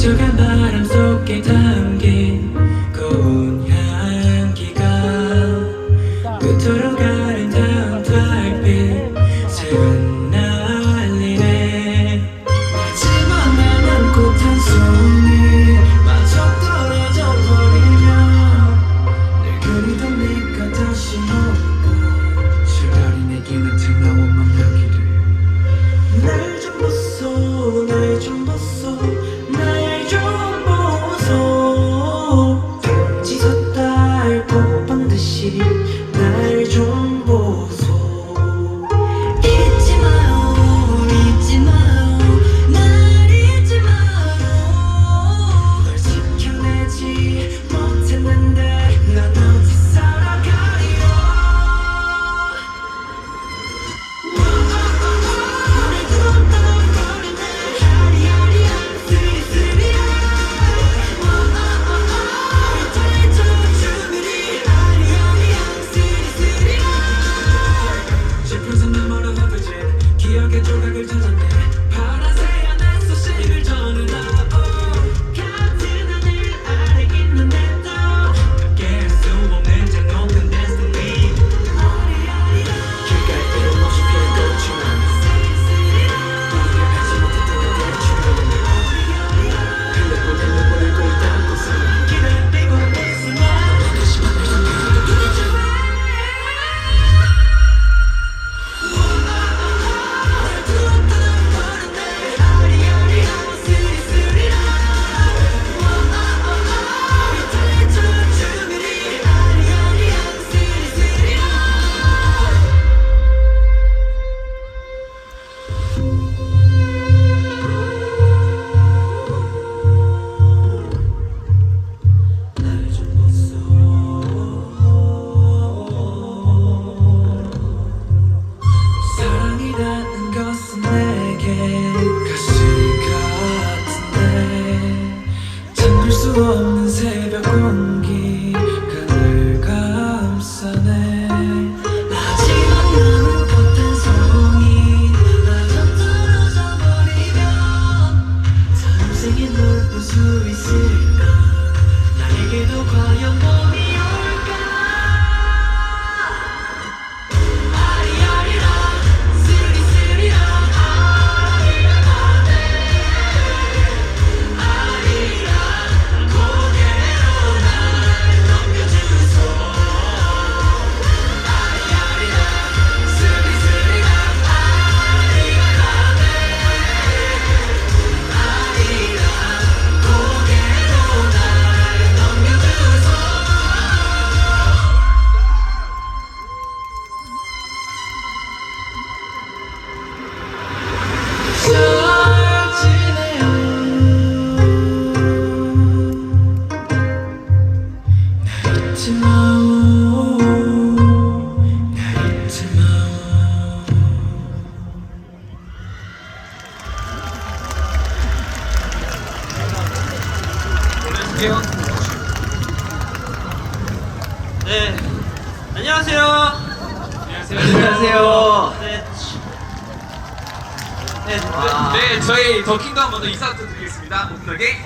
together. Thank you. 수 없는 새벽 공기가 날 감싸네. 하지만 나는 못한 송이 나저 떨어져 버리면 전생에 널볼수 있을까? 나에게도 과연 갈게요. 네. 안녕하세요. 안녕하세요. 안녕하세요. 네. 네, 네, 저희 더킹덤 먼저 인사드리겠습니다. 목덕이.